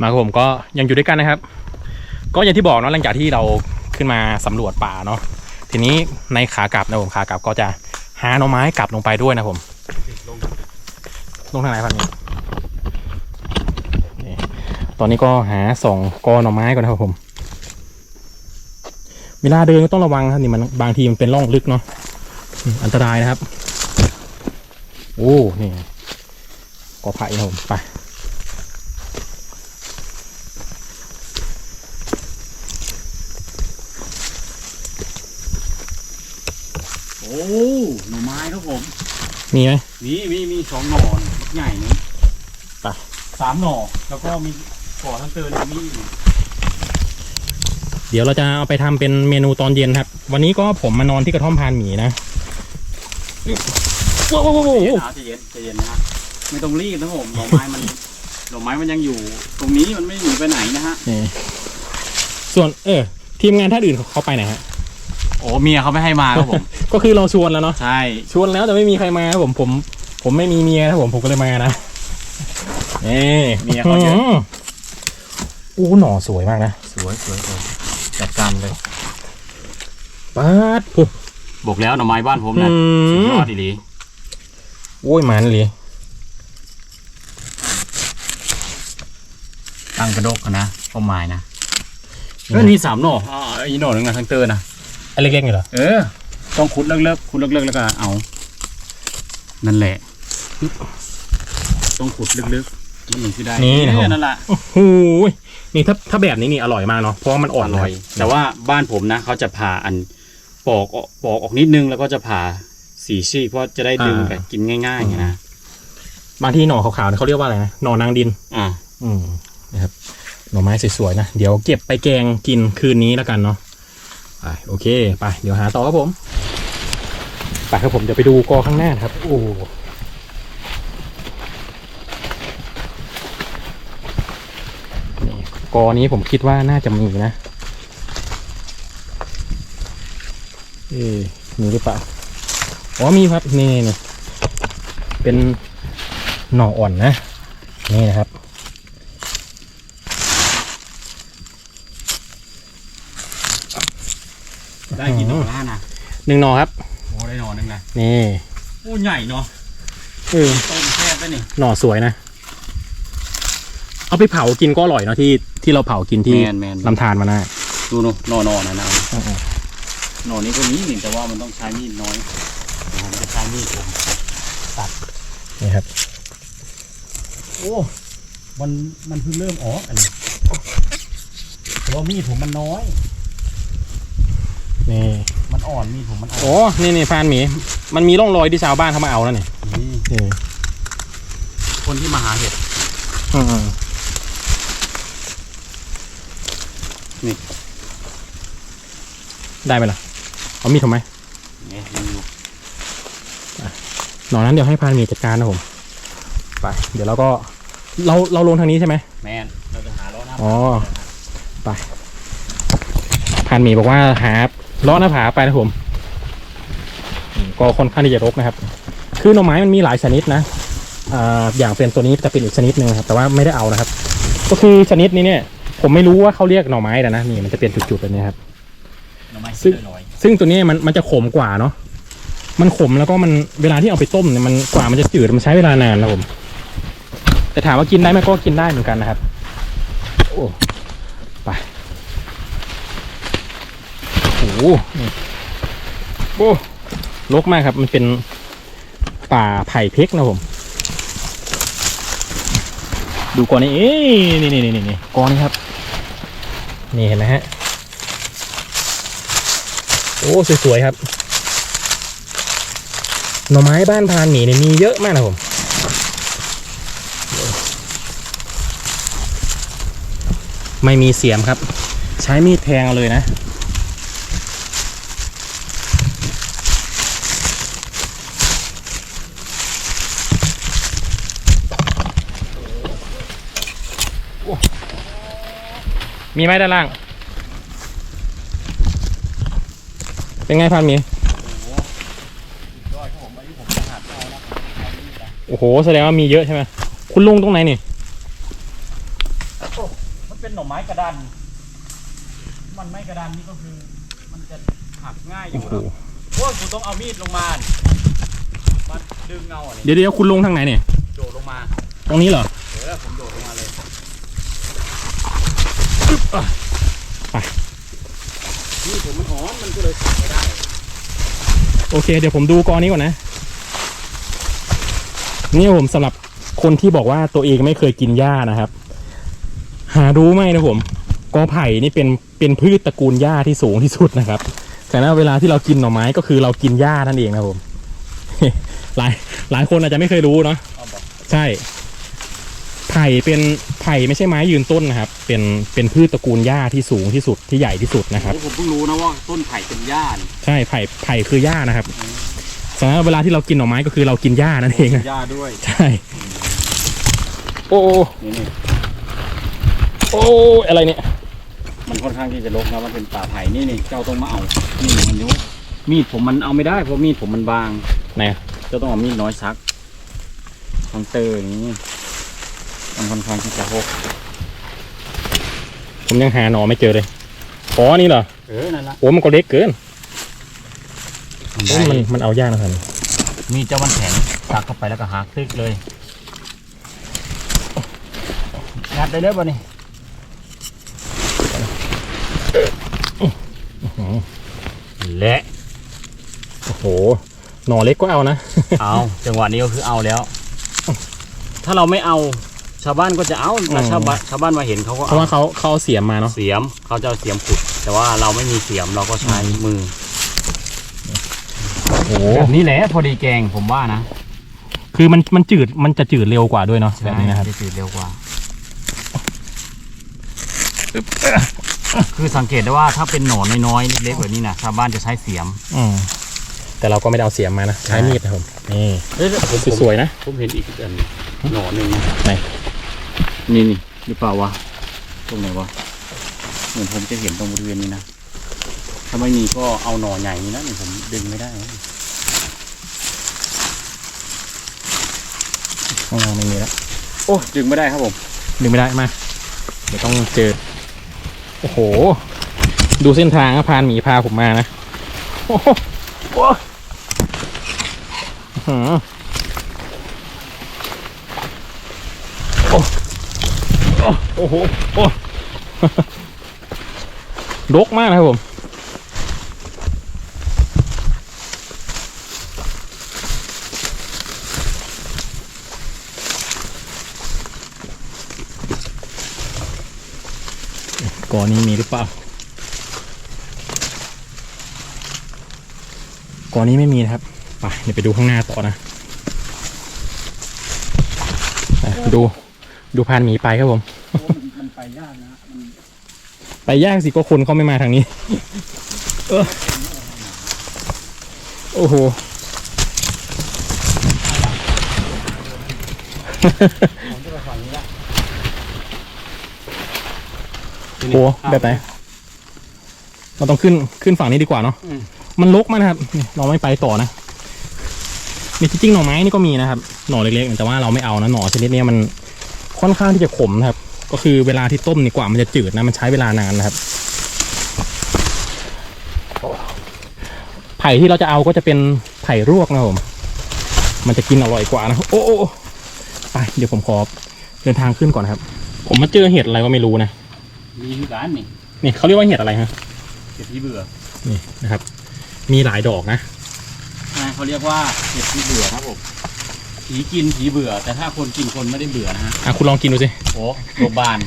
มาครับผมก็ยังอยู่ด้วยกันนะครับ ก็อย่างที่บอกเนาะหลังจากที่เราขึ้นมาสำรวจป่าเนาะทีนี้ในขากลับนะผมขากลับก็จะหาหน่อไม้กลับลงไปด้วยนะผมลงทางไหนพันนี้นี่ตอนนี้ก็หาสองกอหน่อไม้ก่อนนะครับผมเวลาเดินก็ต้องระวังครับนี่มันบางทีมันเป็นร่องลึกเนาะอันตรายนะครับ โอ้นี่กอไผ่นะผมไป โอ้หน่อไม้ครับ ผมมีไหม มีมีมีสองหน่อลูกใหญ่นี้ไป สามหน่อแล้วก็มีก่อทั้งเตือนมีอีกเดี๋ยวเราจะเอาไปทำเป็นเมนูตอนเย็นครับ วันนี้ก็ผมมานอนที่กระท่อมพานหมีนะว้าวว้าวว้าวใจเย็นว้าวนะใจเย็นใจเย็นนะฮะไม่ต้องรีบนะผมหน่อไม้มันหน่อไม้มันยังอยู่ ตรงนี้มันไม่หนีไปไหนนะฮะนี่ส่วนเออทีมงานท่านอื่นเขาไปไหนฮะ โอ้เมียเขาไม่ให้มาครับผม ก็คือเราชวนแล้วเนาะใช่ชวนแล้วแต่ไม่มีใครมาครับผมผม ผมไม่มีเมียนะครับผมผมก็เลยมานะนี่เมียเขาเยอะมอู้หน่อสวยมากนะสวยสวยสวยจัดการเลยป๊าดโอ้บอกแล้วหน่อไม้บ้านผมนะอืมสุดยอดดีโอ้ยมันเลยตั้งกระดกอะนะป้าไม้นะเออนี่สามหน่ออ่าอีกหน่อหนึ่งนะทั้งเตอร์นะ อันเล็กๆนี่เหรอเออ ต้องขุดเลิกๆขุดเลิกๆแล้วก็เอา นั่นแหละปึ๊บต้องขุดลึกๆมันถึงที่ได้นี่นะคเอรับอนั่นแหละโอ้โหยนี่ถ้าถ้าแบบนี้นี่อร่อยมากเนาะเพราะว่ามันอ่อนเลยแต่ว่าบ้านผมนะเขาจะผ่าอันปอกออกปอกออกนิดนึงแล้วก็จะผ่าสีซี่เพราะจะได้ดึงแบบกินง่ายๆไงนะบางทีหน่อขาวๆเนี่ยเขาเรียกว่าอะไรนะหน่อนางดิน อ่า อืมนะครับ หน่อไม้สวยๆนะ เดี๋ยวเก็บไปแกงกินคืนนี้แล้วกันเนาะ ไปโอเคไปเดี๋ยวหาต่อครับผมไปครับผมเดี๋ยวไปดูกอข้างหน้าครับ โอ้กอนี้ผมคิดว่าน่าจะมีนะ เอ๊มีหรือเปล่า อ๋อมีครับนี่นี่เป็นหน่ออ่อนนะ นี่นะครับ ได้กินหน่อละนะหนึ่งหน่อครับโอ้ได้หน่อหนึงนะนี่โอ้ใหญ่เนาะเออต้มแค่ไปนี่หน่อสวยนะ เอาไปเผากินก็อร่อยเนาะที่ที่เราเผากินที่แมนแมนลำธารมานะดูเนาะหน่อหน่อนะนะอ่าหน่อนี้ก็มีหนึ่งแต่ว่ามันต้องใช้มีดน้อยผมจะใช้มีดผมๆนี่ครับโอ้มันมันเพิ่งเริ่มออกอันนี้แต่ว่ามีดผมมันน้อย นี่มันอ่อนมีดผมมันอ่อนโอ้นี่นี่พานหมี มันมีร่องรอยที่ชาวบ้านเขามาเอาแล้วนี่นี่นี่คนที่มาหาเห็ดอืมนี่ได้ไหมล่ะ เอามีดทำไมเนี่ยยังอยู่หน่อนั้นเดี๋ยวให้พานหมีจัดการนะผม ไป เดี๋ยวเราก็ เราเราลงทางนี้ใช่ไหมแมนเราจะหาล้อหน้าอ๋อพานหมีบอกว่าหาเลาะหน้าผาไปนะผมอืมก็ค่อนข้างที่จะรกนะครับ คือหน่อไม้มันมีหลายชนิดนะอ่าอย่างเป็นตัวนี้จะเป็นอีกชนิดหนึ่งครับ แต่ว่าไม่ได้เอานะครับ ก็คือชนิดนี้เนี่ย ผมไม่รู้ว่าเขาเรียกหน่อไม้แต่นะนี่มันจะเป็นจุดๆแบบนี้ครับหน่อไม้ซึ่งลอยซึ่งตัวนี้มันมันจะขมกว่าเนาะมันขมแล้วก็มันเวลาที่เอาไปต้มเนี่ยมันกว่ามันจะจืดมันใช้เวลานานนะผม แต่ถามว่ากินได้ไหมก็กินได้เหมือนกันนะครับ โอ้ไปโอ้โหโอ้รกมากครับ มันเป็นป่าไผ่เพกนะผม ดูก่อนนี่เอ้ยนี่นี่นี่นี่นี่กอนนี้ครับ นี่เห็นไหมฮะ โอ้สวยๆครับ หน่อไม้บ้านพานหมีเนี่ยมีเยอะมากนะผมไม่มีเสียมครับ ใช้มีดแทงเอาเลยนะ มีไหมด้านล่าง เป็นไงพานหมี โอ้โห แสดงว่ามีเยอะใช่ไหมคุณลุงตรงไหนนี่โอ้มันเป็นหน่อไม้กระดาน มันไม่กระดานนี่ก็คือ มันจะหักง่ายอโอ้ยู่โหนะโอ้ยกูต้องเอามีดลงมามาดึงเงาอะนี่เดี๋ยวเดี๋ยวคุณลงทางไหนเนี่ย โดดลงมา ตรงนี้เหรอ เออผมโดดลงมาเลย ไปนี่ผมมันหอมมันก็เลยขับไม่ได้ โอเค เดี๋ยวผมดูกอนี้ก่อนนะ นี่ผมสำหรับคนที่บอกว่าตัวเองไม่เคยกินหญ้านะครับ หารู้ไหมนะผมกอไผ่นี่เป็นเป็นพืชตระกูลหญ้าที่สูงที่สุดนะครับแต่นะเวลาที่เรากินหน่อไม้ก็คือเรากินหญ้านั่นเองนะครับผมหลายหลายคนอาจจะไม่เคยรู้เนาะเอาบอกใช่ ไผ่เป็นไผ่ไม่ใช่ไม้ยืนต้นนะครับ เป็นเป็นพืชตระกูลหญ้าที่สูงที่สุดที่ใหญ่ที่สุดนะครับโอ้ผมเพิ่งรู้นะว่าต้นไผ่เป็นหญ้านี่ใช่ไผ่ไผ่คือหญ้านะครับฉะนั้นเวลาที่เรากินหน่อไม้ก็คือเรากินหญ้านั่นเองนะหญ้าด้วยใช่โอ้โอ้นี่นี่โอ้อะไรเนี่ยมันค่อนข้างที่จะรกนะมันเป็นป่าไผ่นี่นี่เจ้าต้องมาเอานี่มันยุมีดผมมันเอาไม่ได้เพราะมีดผมมันบางไหนเจ้าต้องเอามีดน้อยซักทางเตอร์นี้ มันค่อนข้างที่จะหกผมยังหาหน่อไม่เจอเลยอ๋อนี่เหรอเออนั่นละโอ้มันก็เล็กเกินโอ้ยมันมันเอายากนะท่านมีดเจ้ามันแข็งซักเข้าไปแล้วก็หักตึกเลยงัดได้เลยป่ะนี่และโอ้โหหน่อเล็กก็เอานะ เอาจังหวะนี้ก็คือเอาแล้ว ถ้าเราไม่เอา ชาวบ้านก็จะเอาแต่ชาวบ้านชาวบ้านมาเห็นเขาก็เพเอาราะว่าเขาเขาเอาเสียมมาเนาะเสียมเขาจะเอาเสียมขุด แต่ว่าเราไม่มีเสียมเราก็ใช้มือโอ้โหแบบนี้แหละพอดีแกงผมว่านะคือมันมันจืดมันจะจืดเร็วกว่าด้วยเนาะแบบนี้นะครับจะจืดเร็วกว่า คือสังเกตได้ว่าถ้าเป็นหนอนน้อยๆเล็กๆแบบนี้นะชาวบ้านจะใช้เสียมอืมแต่เราก็ไม่ได้เอาเสียมมานะใช้มีดนะครับผมนี่เอ้ยผมสวยๆนะผมเห็นอีกอันหนอนหนึ่งนะไหน นี่นี่หรือเปล่าวะ ตรงไหนวะ เหมือนผมจะเห็นตรงบริเวณนี้นะ ถ้าไม่มีก็เอาหน่อใหญ่นี้นะนี่ผมดึงไม่ได้นะข้างล่างไม่มีแล้ว โอ้ดึงไม่ได้ครับผม ดึงไม่ได้มา เดี๋ยวต้องเจอ โอ้โห ดูเส้นทางนะพานหมีพาผมมานะ โอ้โหโอ้อื้อหือโอ้ โอ้โหโอ้รกมากนะครับผมก่อนนี้มีหรือเปล่าก่อนนี้ไม่มีนะครับไปเดี๋ยวไปดูข้างหน้าต่อนะดูดูพานหมีไปครับผม มันไปยากนะมันไปยากสิก็คนเขาไม่มาทางนี้ เออโอ้โห ผมจะไปฝั่งนี้ละโอ้โหแบบไหนเราต้องขึ้นขึ้นฝั่งนี้ดีกว่าเนาะอืม มันลกมากนะครับนี่เราไม่ไปต่อนะมีจริงหน่อไม้นี่ก็มีนะครับหน่อเล็กๆแต่ว่าเราไม่เอานะหน่อชนิดเนี้ยมันค่อนข้างที่จะขมนะครับ ก็คือเวลาที่ต้มนี่กว่ามันจะจืดนะมันใช้เวลานานนะครับ ไผ่ที่เราจะเอาก็จะเป็นไผ่รวกนะครับผมมันจะกินอร่อยกว่านะโอ้โอ้โอ้ไปเดี๋ยวผมขอเดินทางขึ้นก่อนนะครับ ผมมาเจอเห็ดอะไรก็ไม่รู้นะมีคือการนี่นี่เขาเรียกว่าเห็ดอะไรฮะเห็ดที่เบื่อนี่นะครับ มีหลายดอกนะนะเขาเรียกว่าเห็ดที่เบื่อครับผม ผีกินผีเบื่อ แต่ถ้าคนกินคนไม่ได้เบื่อนะฮะอะคุณลองกินดูสิ โอ้โบบาน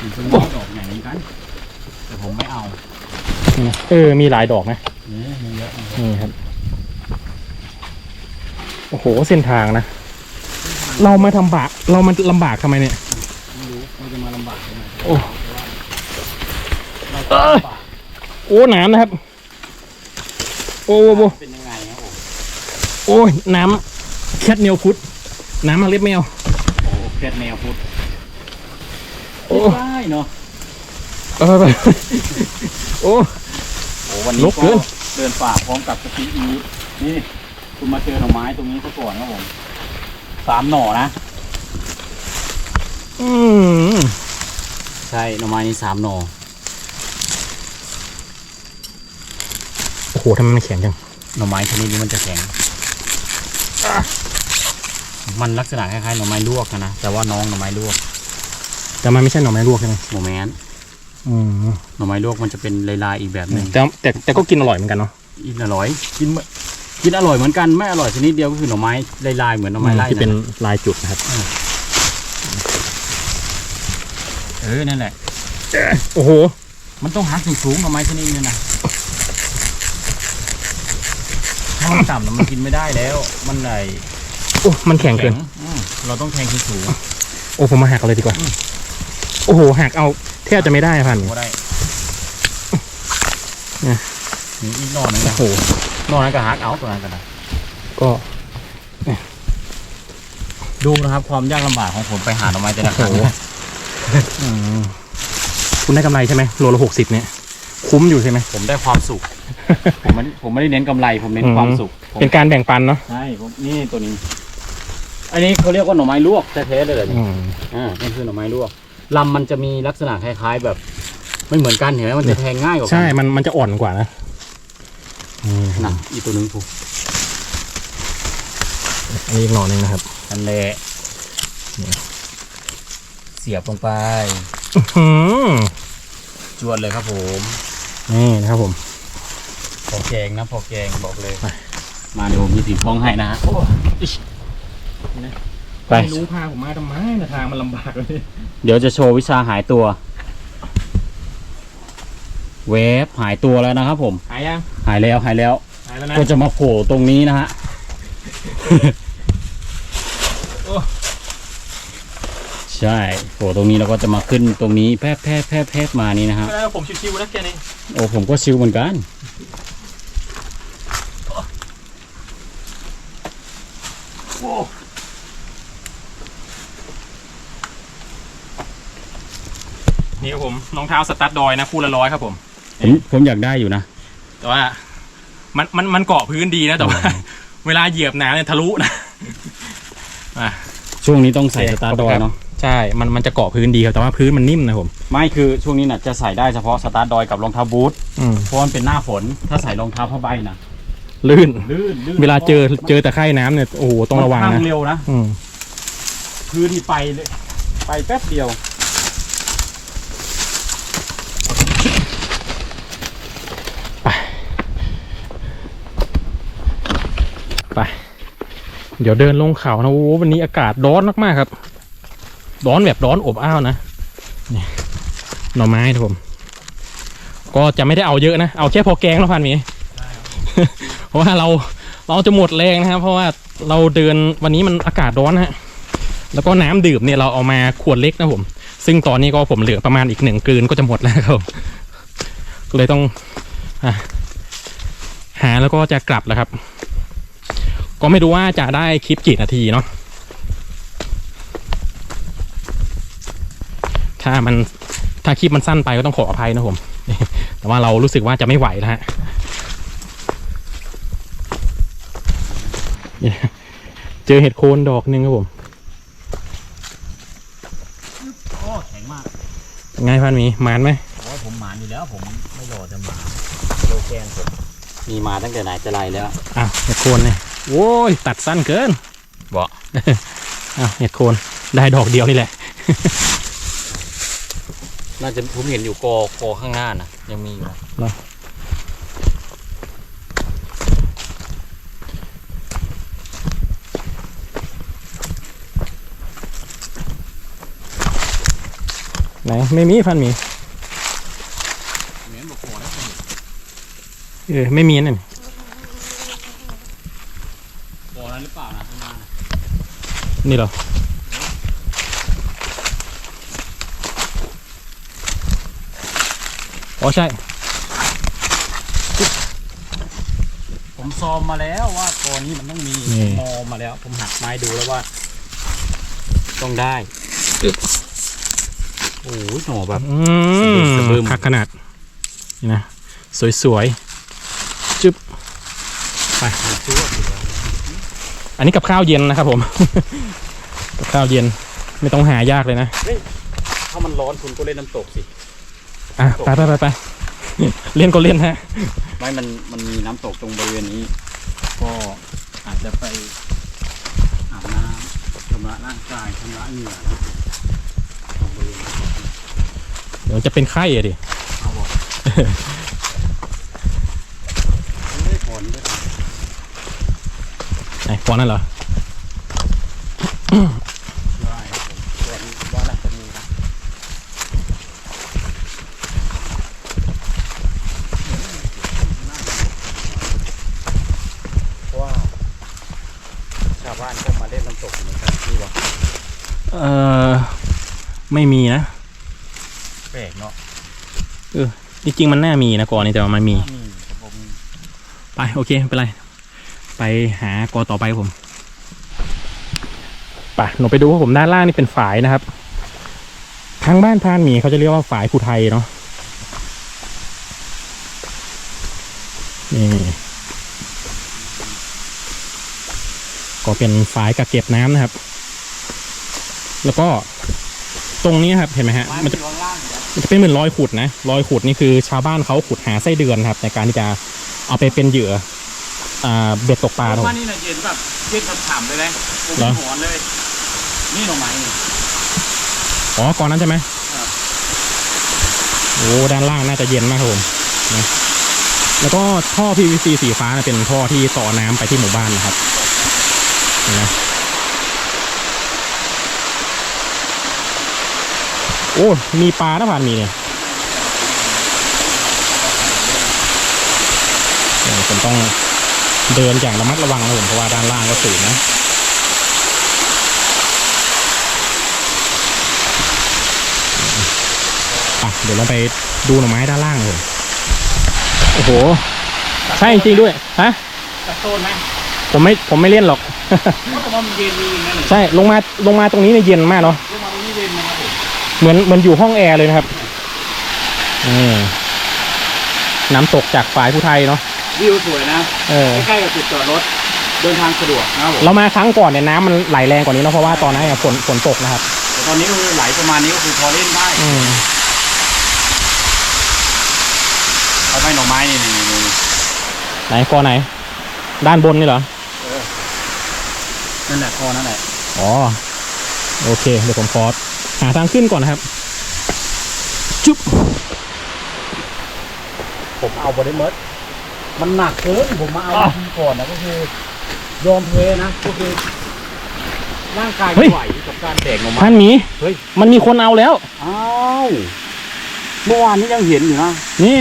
มันเป็นดอกไหนนี้กันแต่ผมไม่เอาเออ มีหลายดอกนะเนี่ยมีเยอะมีเยอะนี่ครับ โอ้โห เส้นทางนะ เรามาทำบาก เรามันลำบากทำไมเนี่ย ไม่รู้ว่าจะมาลำบากยังไงโอ้ เราจะลำบากโอ้น้ำนะครับ โอ้โหโอ้โหเป็นยังไงครับผม โอ้ยน้ำแคทเนียวพุทธน้ำมาเล็บแมวโอ้เพชรแนวพุทธโอ้ได้เนาะเออไปโอ้โอ้วันนี้ลกเกิก็นเดินป่าพร้อมกับสตีอีทนี่คุณมาเจอหน่อไม้ตรงนี้ซะก่อนครับผมสามหน่อนะ อืมใช่หน่อไม้นี่สามหน่อโอ้โหทำไมมันแข็งจังหน่อไม้ชนิดนี้มันจะแข็ง มันลักษณะคล้ายๆหน่อไม้ลวกนะนะ แต่ว่าน้องหน่อไม้ลวก แต่มันไม่ใช่หน่อไม้ลวกใช่ไหมโมแมนอืมหน่อไม้ลวกมันจะเป็นลายๆอีกแบบหนึ่งแต่แต่แต่ก็กินอร่อยเหมือนกันเนาะกินอร่อยกินไม่กินอร่อยเหมือนกันไม่อร่อยชนิดเดียวก็คือหน่อไม้ลายๆเหมือนหน่อไม้ไร่ที่เป็นนะลายจุดนะครับ เออนั่นแหละโอ้โห มันต้องหักสูงๆหน่อไม้ชนิดนี้นะถ้ามันต่ำน่ะมันกินไม่ได้แล้ว มันไหน โอ้ มันแข็งเกิน อืมเราต้องแทงสูงโอ้ ผมมาหักเอาเลยดีกว่า โอ้โห หักเอาแทบจะไม่ได้พันๆก็ได้เนี่ยนี่อีกหนอนนึงโอ้นะโหนอกนั้นก็หักเอาตัวนั้นก็ได้ก็ดูนะครับความยากลำบากของผมไปหาหน่อไม้แต่ละครั้งโอ้โห อืมคุณได้กำไรใช่ไหมโลละหกสิบเนี่ย คุ้มอยู่ใช่ไหม ผมได้ความสุข ผมไม่ผมไม่ได้เน้นกำไรผมเน้นอืม ความสุขผมเป็นการแบ่งปันเนาะ ใช่ผมนี่ตัวนี้ อันนี้เขาเรียกว่าหน่อไม้ลวกแท้ๆเลยเหรอเนี่ย อืม อ่านี่คือหน่อไม้ลวกลำมันจะมีลักษณะคล้าย ๆ แบบไม่เหมือนกันเห็นไหมมันจะแทงง่ายกว่ากัใช่ มัน มันจะอ่อนกว่านะนี่นะนะอีกตัวหนึงผูกอันนี้อีกหน่อหนึงนะครับ นั่นแหละเสียบลงไปอืมจวดเลยครับผมนี่นะครับผม พอแกงนะพอแกงบอกเลยไปมาเดี๋ยวผมจะถือกล้องให้นะฮะ ไป ไม่รู้พาผมมาทำไมนะทางมันลำบากเลยเดี๋ยวจะโชว์วิชาหายตัว เวฟหายตัวแล้วนะครับผม หายยังหายแล้วหายแล้ว หายแล้วนะก็จะมาโผล่ตรงนี้นะฮะโอ้ใช่โผล่ตรงนี้แล้วก็จะมาขึ้นตรงนี้แพร่แพร่แพร่แพร่มานี่นะฮะ ไม่ได้ผมชิวๆนะแค่นี้โอ้ผมก็ชิวเหมือนกัน โอ้ นี่ครับผมรองเท้าสตั๊ดดอยนะคู่ละร้อยครับผม ผมผมอยากได้อยู่นะ แต่ว่า มันมันมันเกาะพื้นดีนะแต่ว่า เวลาเหยียบน้ำเนี่ยทะลุนะอะช่วงนี้ต้องใส่สตาร์ทดอยเนาะใช่ มันมันจะเกาะพื้นดีครับแต่ว่าพื้นมันนิ่มนะผม ไม่คือช่วงนี้น่ะจะใส่ได้เฉพาะสตาร์ทดอยกับรองเท้าบูทอืมเพราะมันเป็นหน้าฝนถ้าใส่รองเท้าผ้าใบนะลื่น ลื่นลื่นเวลาเจอเจอตะไคร่น้ำเนี่ยโอ้โหต้องระวังมันนะพัเร็วนะอืมพื้นนี่ไปเลยไปแป๊บเดียว ไป เดี๋ยวเดินลงเขานะโอ้วันนี้อากาศร้อนมากๆครับ ร้อนแบบร้อนอบอ้าวนะนี่หน่อไม้นะผม ก็จะไม่ได้เอาเยอะนะ เอาแค่พอแกงแล้วพันมีเพราะว่าเราเราจะหมดแรงนะครับ เพราะว่าเราเดินวันนี้มันอากาศร้อนนะฮะ แล้วก็น้ำดื่มเนี่ยเราเอามาขวดเล็กนะผม ซึ่งตอนนี้ก็ผมเหลือประมาณอีกหนึ่งกลืนก็จะหมดแล้วครับเลยต้องอหาแล้วก็จะกลับแล้วครับ ก็ไม่รู้ว่าจะได้คลิปกี่นาทีเนาะถ้ามันถ้าคลิปมันสั้นไปก็ต้องขออภัยนะผม แต่ว่าเรารู้สึกว่าจะไม่ไหวแล้วฮะเนี่ยเจอเห็ดโคนดอกหนึงครับผมโอ้แข็งมากไงพันหมีมานไหมโอ้ผมหมานอยู่แล้ว ผมไม่รอจะหมาโลแกนผมมีมาตั้งแต่ไหนแต่ไรแล้วอ้าวเห็ดโคนเนี่ย โว้ยตัดสั้นเกินบ่อ้าวเห็ดโคนได้ดอกเดียวนี่แหละ น่าจะผมเห็นอยู่กอคอข้างหน้านะยังมีอยู่นะเหรอไหนไม่มีพันหมีเหมือนบอกคอนะเออไม่มีนั่น คอนั้นหรือเปล่านะข้างหน้านะ นี่เหรอ อ๋อใช่ ผมซอมมาแล้วว่ากอนี้มันต้องมีนี่ มอมาแล้ว ผมหักไม้ดูแล้วว่า ต้องได้โอ้ยหน่อแบบ อืสะบึมมคักขนาด นี่นะ สวยๆ จึ๊บ ไปชื่อว่าอันนี้กับข้าวเย็นนะครับผมกับ ข้าวเย็นไม่ต้องหายากเลยนะถ้ามันร้อนคุณก็เล่นน้ำตกสิ อะไปไปไปไปเล่นก็เล่นฮะ ไม่มันมันมีน้ำตกตรงบริเวณนี้ ก็อาจจะไปอาบน้ำชำระร่างกายชำระเหงื่อตรงบริเวณนี้เดี๋ยวจะเป็นไข้อะดิ เอาบอกไม่ได้ผลด้วย ไหนฟอนนั่นเหรอ ได้ครับผมส่วนว่าน่าจะมีนะเพราะว่าชาวบ้านก็มาเล่นน้ำตกเหมือนกันนี่วะ เออไม่มีนะ แปลกเนาะ จริงๆมันน่ามีนะก่อนนี้แต่ว่ามันมีนี่ครับผมไปโอเคไม่เป็นไร ไปหากอต่อไปครับผมไป่ะหนูไปดูว่าผมด้านล่างนี่เป็นฝายนะครับทางบ้านพรานหมีเขาจะเรียกว่าฝายภูไทยเนาะนี่ก็เป็นฝายกักเก็บน้ำนะครับ แล้วก็ตรงนี้ครับเห็นไหมฮะไม้มัมันนจะอยู่ข้างล่างเนี่ยมัน จะเป็นเหมือนรอยขุดนะรอยขุดนี่คือชาวบ้านเขาขุดหาไส้เดือนครับ ในการที่จะเอาไปเป็นเหยื่ออ่าเบ็ดตกปลาครับว่านี่นะเย็นแบบเย็นฉ่ำๆเลยนะผมเหรอหัวเลย นี่หน่อไม้นี่ อ๋อก่อนนั้นใช่ไหมครับ โอ้ด้านล่างน่าจะเย็นมากครับผมนะแล้วก็ท่อ PVC สีฟ้านะเป็นท่อที่ต่อน้ำไปที่หมู่บ้านนะครับเห็นไหม โอ้ มีปลานะผ่านมีเนี่ยเดี๋ยวผมต้องเดินอย่างระมัดระวังนะผมเพราะว่าด้านล่างก็สูงนะอะเดี๋ยวเราไปดูหน่อไม้ด้านล่างเลยโอ้โห ใช่จริงๆด้วย ฮะกระโซนไหมผมไม่ ผมไม่เล่นหรอกเพราะแต่ว่ามันเย็นมีอย่างนั้นเลยใช่ ลงมา ลงมาตรงนี้เนี่ยเย็นมากเนาะลงมาตรงนี้เย็นนะครับผม เหมือนเหมือนอยู่ห้องแอร์เลยนะครับอืมน้ำตกจากฝ่ายผู้ไทยเนาะวิวสวยนะเออใกล้ๆกับจุดจอดรถเดินทางสะดวกนะครับผมเรามาครั้งก่อนเนี่ยน้ำมันไหลแรงกว่านี้เนาะเพราะว่าตอนนั้นเนี่ยฝนฝนตกนะครับแต่ตอนนี้ก็คือไหลประมาณนี้ก็คือพอเล่นได้อืมเอาไปหน่อไม้นี่นี่นี่นี่ไหนกอไหน ด้านบนนี่เหรอนั่นแหละคอนั่นแหละอ๋อโอเคเดี๋ยวผมขอ หาทางขึ้นก่อนนะครับ จุ๊บผมเอาบอดี้เมิร์ดมันหนักเกินผมมาเอาอ้าวทีก่อนนะก็คือยอมเพนะก็คือร่างกายเฮ้ไม่ยไหวกับการแบกหน่อไม้ท่านหมีเฮ้ยมันมีคนเอาแล้วอ้าวเมื่อวานนี้ยังเห็นอยู่นะนี่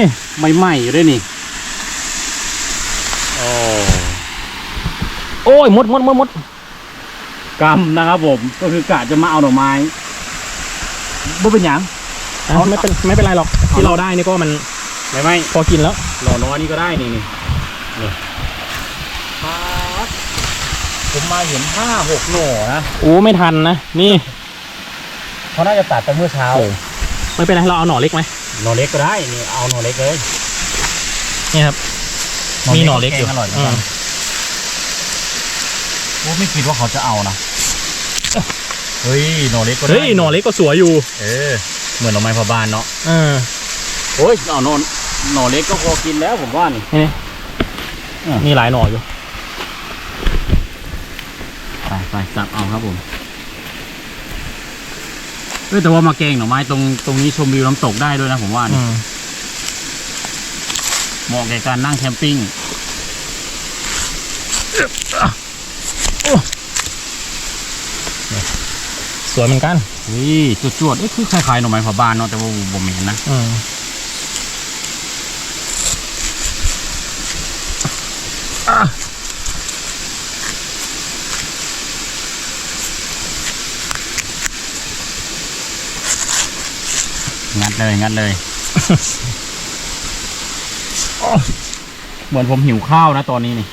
ใหม่ๆอยู่ด้วยนี่โอ้โอ้ยมดมดมดมดกรรมนะครับผม ก็คือกะจะมาเอาหน่อไม้ บ่เป็นหยังอะเอาไม่เป็นไม่เป็นไรหรอกที่เราได้นี่ก็มันไม่ไม่พอกินแล้วหน่อน้อยนี่ก็ได้นี่นี่นี่ครับผมมาเห็นห้าหกหน่อนะโอ้ไม่ทันนะนี่เขาน่าจะตัดไปเมื่อเช้าโอ้ไม่เป็นไรเราเอาหน่อเล็กไหมหน่อเล็กก็ได้นี่เอาหน่อเล็กเลยนี่ครับมีหน่อเล็กอยู่แงอร่อยเหมือนอืกันมโอ้ไม่คิดว่าเขาจะเอานะ เฮ้ยหน่อเล็กก็ได้เฮ้ยหน่อเล็กก็สวยอยู่ เออ เหมือนหน่อไม้พะบานเนาะเออโอ้ยเอาหน่อหน่อเล็กก็พอกินแล้วผมว่านี่นี่อืมมีหลายหน่ออยู่ไปไปสับเอาครับผมเอ้ยแต่ว่ามาแกงหน่อไม้ตรงตรงนี้ชมวิวน้ำตกได้ด้วยนะผมว่าอืนี่มเหมาะแก่การนั่งแคมปิ้ง สวยเหมือนกันเฮ้ยจวดๆเอ้ยคือคล้ายๆหน่อไม้พะบานเนาะแต่ว่าผมเห็นนะอืมอะงัดเลยงัดเลยเหมือนผมหิวข้าวนะตอนนี้นี่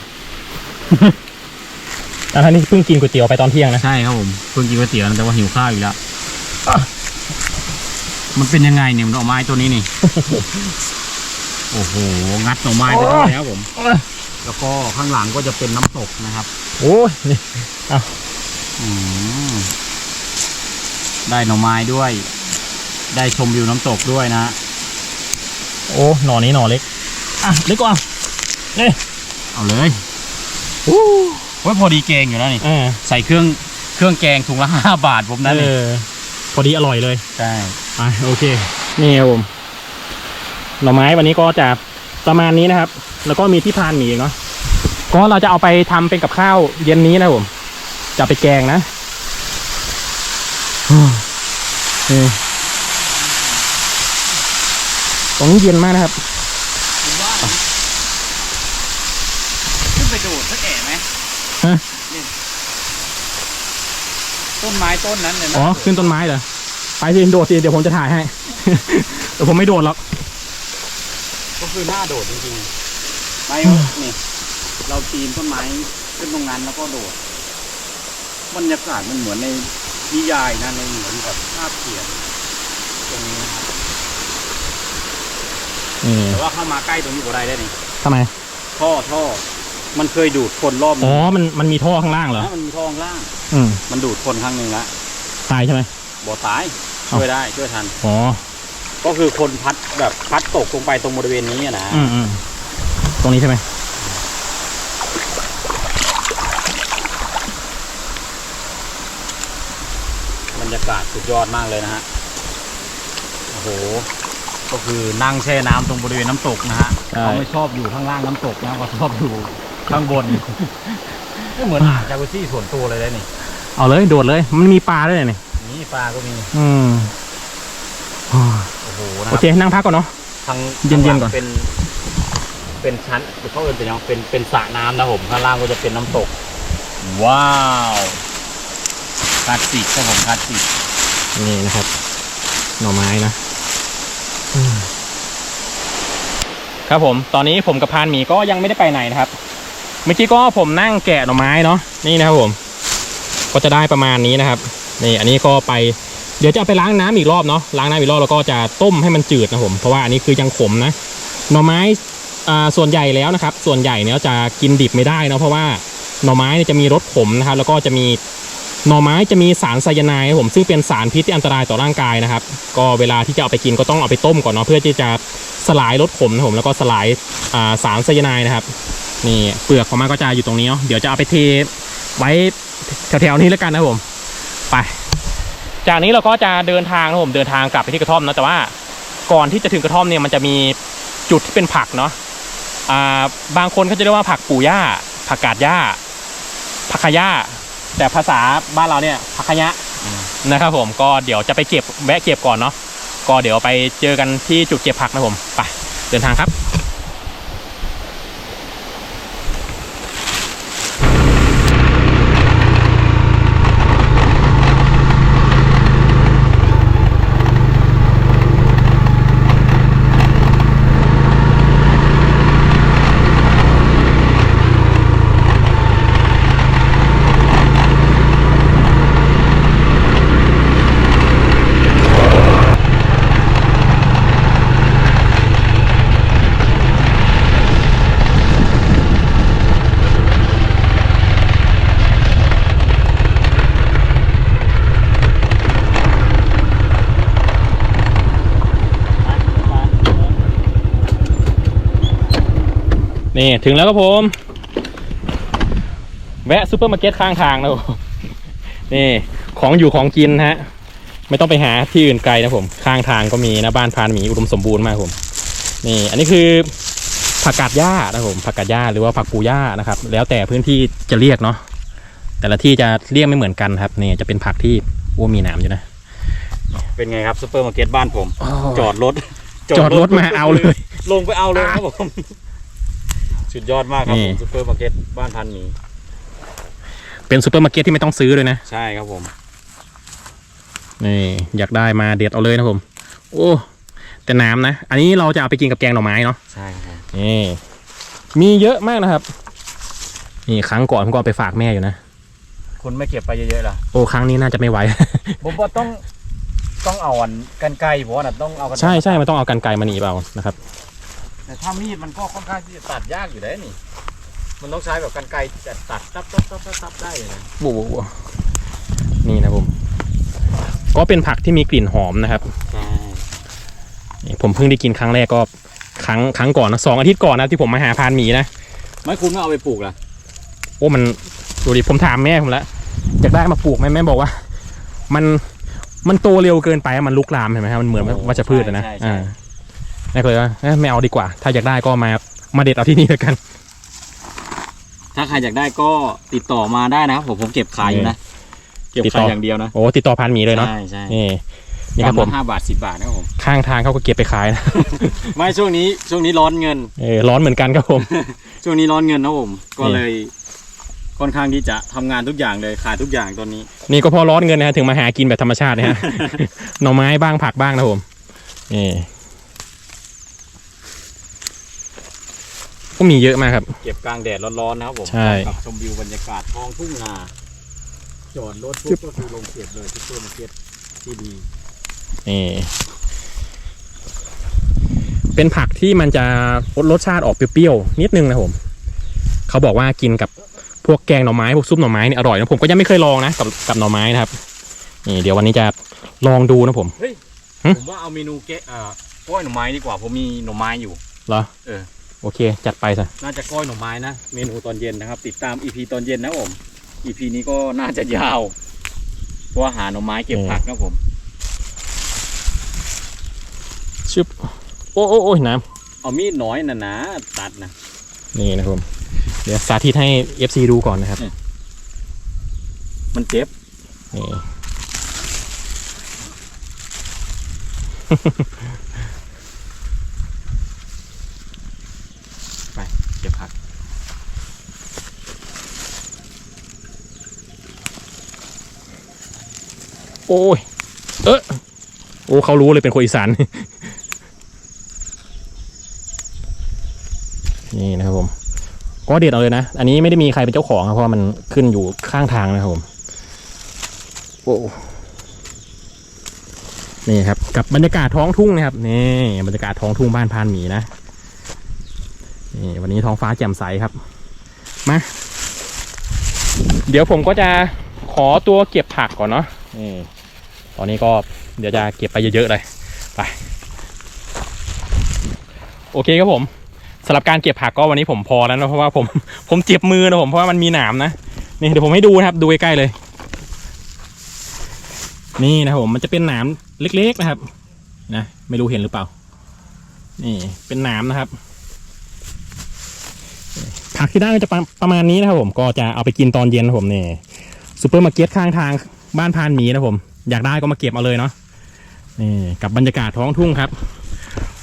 อะท่านนี่เพิ่งกินก๋วยเตี๋ยวไปตอนเที่ยงนะ ใช่ครับผมเพิ่งกินก๋วยเตี๋ยวนะแต่ว่าหิวข้าวอีกแล้วมันเป็นยังไงเนี่ยหน่อไม้ตัวนี้นี่ โอ้โหงัดหน่อไม้ไปได้แล้วผม แล้วก็ข้างหลังก็จะเป็นน้ำตกนะครับ โอ้ยนี่อืมได้หน่อไม้ด้วย ได้ชมวิวน้ำตกด้วยนะ โอ้หน่อนี้หน่อเล็ก อะเล็กกว่าเอ้ยเอาเลยอู้ ว่าพอดีแกงอยู่แล้วนี่ อ่าใส่เครื่องเครื่องแกงถุงละห้าบาทผมนั่นเอเองอพอดีอร่อยเลย ใช่ อะโอเค นี่ครับผม หน่อไม้วันนี้ก็จะประมาณนี้นะครับ แล้วก็มีที่พานหมีอีกเนาะก็เราจะเอาไปทำเป็นกับข้าวเย็นนี้นะครับผม จะไปแกงนะอืมนี่ตรงนี้เย็นมากนะครับ ขึ้นไปดูดสักแอะไหม ฮะ นี่ต้ นไม้ต้นนั้นเลยนะอ๋อขึ้นต้นไม้เหรอไปสิโดดสิเดี๋ยวผมจะถ่ายให้ แต่ผมไม่โดดหรอกก็คือหน้าโดดจริงๆไม่นี่ เราปีนต้นไม้ขึ้นตรงนั้นแล้วก็โดดบรรยากาศมันเหมือนในนิยายนะในเหมือนกับภาพเขียนตรงนี้นะครับนี่แต่ว่าเข้ามาใกล้ตรงนี้ก็ได้ได้นี่ทำไมท่อท่อ มันเคยดูดคนรอบนึอ๋องมันมันมีท่อข้างล่างเหรอ นะมันมีท่อข้างล่าง อืมมันดูดคนครั้งหนึ่งละตายใช่ไหม บ่ตายเอ้าช่วยได้ช่วยทัน อ๋อ ก็คือคนพัดแบบพัดตกลงไปตรงบริเวณนี้อะนะอืมอืมตรงนี้ใช่ไหมบรรยากาศสุดยอดมากเลยนะฮะโอ้โหก็คือนั่งแช่น้ำตรงบริเวณน้ำตกนะฮะใช่เขาไม่ชอบอยู่ข้างล่างน้ำตกนะเขาชอบอยู่ ข้างบนก็เหมือนอ่างจากุซี่ส่วนตัวเลยได้นี่ เอาเลยโดดเลย มันมีปลาด้วยนี่นี่ปลาก็มี อืมโอ้โหนะโอครับเค นั่งพักก่อนเนาะทางเย็นๆก่อนเป็น เป็นชั้นเขาเอินเป็นยังเป็นเป็นสระน้ำนะผมข้างล่างก็จะเป็นน้ำตก ว้าวคลาสสิกครับผมคลาสสิกนี่นะครับ หน่อไม้นะอืมครับผม ตอนนี้ผมกับพานหมีก็ยังไม่ได้ไปไหนนะครับ เมื่อกี้ก็ผมนั่งแกะหน่อไม้เนาะนี่นะครับผม ก็จะได้ประมาณนี้นะครับนี่อันนี้ก็ไปเดี๋ยวจะเอาไปล้างน้ำอีกรอบเนาะล้างน้ำอีกรอบแล้วก็จะต้มให้มันจืดนะผมเพราะว่าอันนี้คือยังขมนะหน่อไม้อ่าส่วนใหญ่แล้วนะครับ ส่วนใหญ่เนี่ยจะกินดิบไม่ได้เนาะเพราะว่าหน่อไม้เนี่ยจะมีรสขมนะครับ แล้วก็จะมีหน่อไม้จะมีสารไซยาไนด์ครับผมซึ่งเป็นสารพิษที่อันตรายต่อร่างกายนะครับ ก็เวลาที่จะเอาไปกินก็ต้องเอาไปต้มก่อนเนาะเพื่อที่จะสลายรสขมนะผมแล้วก็สลายอ่าสารไซยาไนด์นะครับ นี่เปลือกของมันก็จะอยู่ตรงนี้เนาะเดี๋ยวจะเอาไปเทไว้แถวๆนี้แล้วกันนะผมไป จากนี้เราก็จะเดินทางนะผมเดินทางกลับไปที่กระท่อมนะแต่ว่าก่อนที่จะถึงกระท่อมเนี่ยมันจะมีจุดที่เป็นผักเนาะอ่าบางคนเขาจะเรียกว่าผักปู่ย่าผักกาดย่าผักขย่าแต่ภาษาบ้านเราเนี่ยผักขยะนะครับผมก็เดี๋ยวจะไปเก็บแวะเก็บก่อนเนาะก็เดี๋ยวไปเจอกันที่จุดเก็บผักนะผมไปเดินทางครับ นี่ถึงแล้วครับผม แวะซูเปอร์มาร์เก็ตข้างทางนะครับผมนี่ของอยู่ของกินฮะ ไม่ต้องไปหาที่อื่นไกลนะผม ข้างทางก็มีนะบ้านพานหมีอุดมสมบูรณ์มากครับผม นี่ อันนี้คือผักกาดหญ้านะครับผมผักกาดหญ้าหรือว่าผักปูหญ้านะครับ แล้วแต่พื้นที่จะเรียกเนาะแต่ละที่จะเรียกไม่เหมือนกันครับนี่จะเป็นผักที่โอ้มีหนามอยู่นะ เป็นไงครับซูเปอร์มาร์เก็ตบ้านผม จอดรถจอดรถมาเอาเลย ลงไปเอาเลยครับผม สุดยอดมากครับนี่ ผมซูเปอร์มาร์เก็ตบ้านพันหมีเป็นซูเปอร์มาร์เก็ตที่ไม่ต้องซื้อเลยนะ ใช่ครับผม นี่อยากได้มาเด็ดเอาเลยนะผม โอ้แต่น้ำนะ อันนี้เราจะเอาไปกินกับแกงหน่อไม้เนาะใช่ครับผมนี่มีเยอะมากนะครับ นี่ครั้งก่อนผมก็เอาไปฝากแม่อยู่นะ คุณไม่เก็บไปเยอะๆล่ะโอ้ครั้งนี้น่าจะไม่ไหว ผมว่าต้องต้องเอาอันกันไกลผมว่าน่ะต้องเอากันใช่ใช่มันต้องเอากันไกรมาหนีบเอานะครับ แต่ถ้ามีดมันก็ค่อนข้างที่จะตัดยากอยู่แล้วนี่ มันต้องใช้แบบกันไกลจะตัดตับตับตับตับตับได้เลยนะบูบูบูนี่นะผม ก็เป็นผักที่มีกลิ่นหอมนะครับใช่นี่ผมเพิ่งได้กินครั้งแรกก็ครั้งครั้งก่อนนะสองอาทิตย์ก่อนนะที่ผมมาหาพานหมีนะไม่คุณไม่เอาไปปลูกล่ะโอ้มันดูดิผมถามแม่ผมแล้วอยากได้มาปลูกไหมแม่บอกว่า มันมันโตเร็วเกินไปอะมันลุกลามเห็นไหมครับมันเหมือนวัชพืชอะนะใช่ใช่อ่า แม่ก็เลยว่าเอ้ยไม่เอาดีกว่า ถ้าอยากได้ก็มามาเด็ดเอาที่นี่แล้วกัน ถ้าใครอยากได้ก็ติดต่อมาได้นะครับผมผมเก็บขายอยู่นะเก็บติดต่ขาอยอย่างเดียวนะโอ้ติดต่อพานหมีเลยเนาะใช่ใช่นี่นี่ครับผมห้าบาทสิบบาทนะครับผมข้างทางเขาก็เก็บไปขายนะไม่ช่วงนี้ช่วงนี้ร้อนเงินเออร้อนเหมือนกันครับผม ช่วงนี้ร้อนเงินนะผมก็นี่เลยค่อนข้างที่จะทำงานทุกอย่างเลยขายทุกอย่างตอนนี้ นี่ก็เพอร้อนเงินนะฮะถึงมาหากินแบบธรรมชาตินะฮะหน่อไม้บ้างผักบ้างนะผมนี่ ก็มีเยอะมากครับ เก็บกลางแดดร้อนๆนะครับผมใช่ กับชมวิวบรรยากาศท้องทุ่งนา จอดรถปุ๊บก็คือลงเก็บเลยที่ต้นเก็บที่ดีนี่เป็นผักที่มันจะรสชาติออกเปรี้ยวๆนิดนึงนะผม เขาบอกว่ากินกับพวกแกงหน่อไม้พวกซุปหน่อไม้เนี่ยอร่อยนะผมก็ยังไม่เคยลองนะกับกับหน่อไม้นะครับนี่เดี๋ยววันนี้จะลองดูนะผมหึผมว่าเอาเมนูเกะอ่ากล้อยหน่อไม้ดีกว่าผมมีหน่อไม้อยู่ เหรอ เออ โอเค จัดไปซะน่าจะกล้อยหน่อไม้นะ เมนูตอนเย็นนะครับ ติดตามอีพีตอนเย็นนะผมอีพีนี้ก็น่าจะยาวเพราะว่าหาหน่อไม้เก็บผักนะผมชึบโอ้โอ้โอ้ยน้เอามีดน้อยนะนะตัดนะำนี่นะครับผมเดี๋ยวสาธิตให้ FC ดูก่อนนะครับ มันเจ็บนี่ เก็บผัก โอ้ยเออโอ้เขารู้เลยเป็นคนอีสาน นี่นะครับผม ก็เด็ดเอาเลยนะ อันนี้ไม่ได้มีใครเป็นเจ้าของครับเพราะมันขึ้นอยู่ข้างทางนะครับผม โอ้นี่ครับ กับบรรยากาศท้องทุ่งนะครับ นี่บรรยากาศท้องทุ่งบ้านพานหมีนะ นี่วันนี้ท้องฟ้าแจ่มใสครับ มา เดี๋ยวผมก็จะขอตัวเก็บผักก่อนเนาะนี่ ตอนนี้ก็เดี๋ยวจะเก็บไปเยอะๆเลยไปโอเคครับผมสำหรับการเก็บผักก็วันนี้ผมพอแล้วนะเพราะว่าผมผมเจ็บมือนะผมเพราะว่ามันมีหนามนะนี่เดี๋ยวผมให้ดูนะครับ ดูใกล้ๆเลย นี่นะครับผมมันจะเป็นหนามเล็ก ๆนะครับนะไม่รู้เห็นหรือเปล่า นี่เป็นหนามนะครับ ผักที่ได้จะประประมาณนี้นะครับผมก็จะเอาไปกินตอนเย็นนะผมนี่ซูเปอร์มาร์เก็ตข้างทางบ้านพานหมีนะผม อยากได้ก็มาเก็บเอาเลยเนาะนี่กับบรรยากาศท้องทุ่งครับ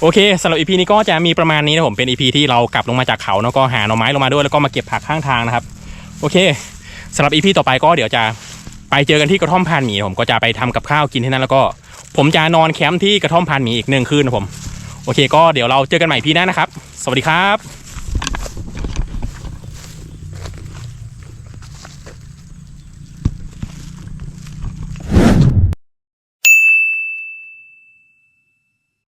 โอเคสำหรับอีพีนี้ก็จะมีประมาณนี้นะผมเป็นอีพีที่เรากลับลงมาจากเขาแล้วก็หาหน่อไม้ลงมาด้วยแล้วก็มาเก็บผักข้างทางนะครับ โอเคสำหรับอีพีต่อไปก็เดี๋ยวจะไปเจอกันที่กระท่อมพานหมีผมก็จะไปทำกับข้าวกินที่นั่นแล้วก็ ผมจะนอนแคมป์ที่กระท่อมพานหมีอีกหนึ่งคืนนะผม โอเค ก็เดี๋ยวเราเจอกันใหม่พีหน้านะครับ สวัสดีครับ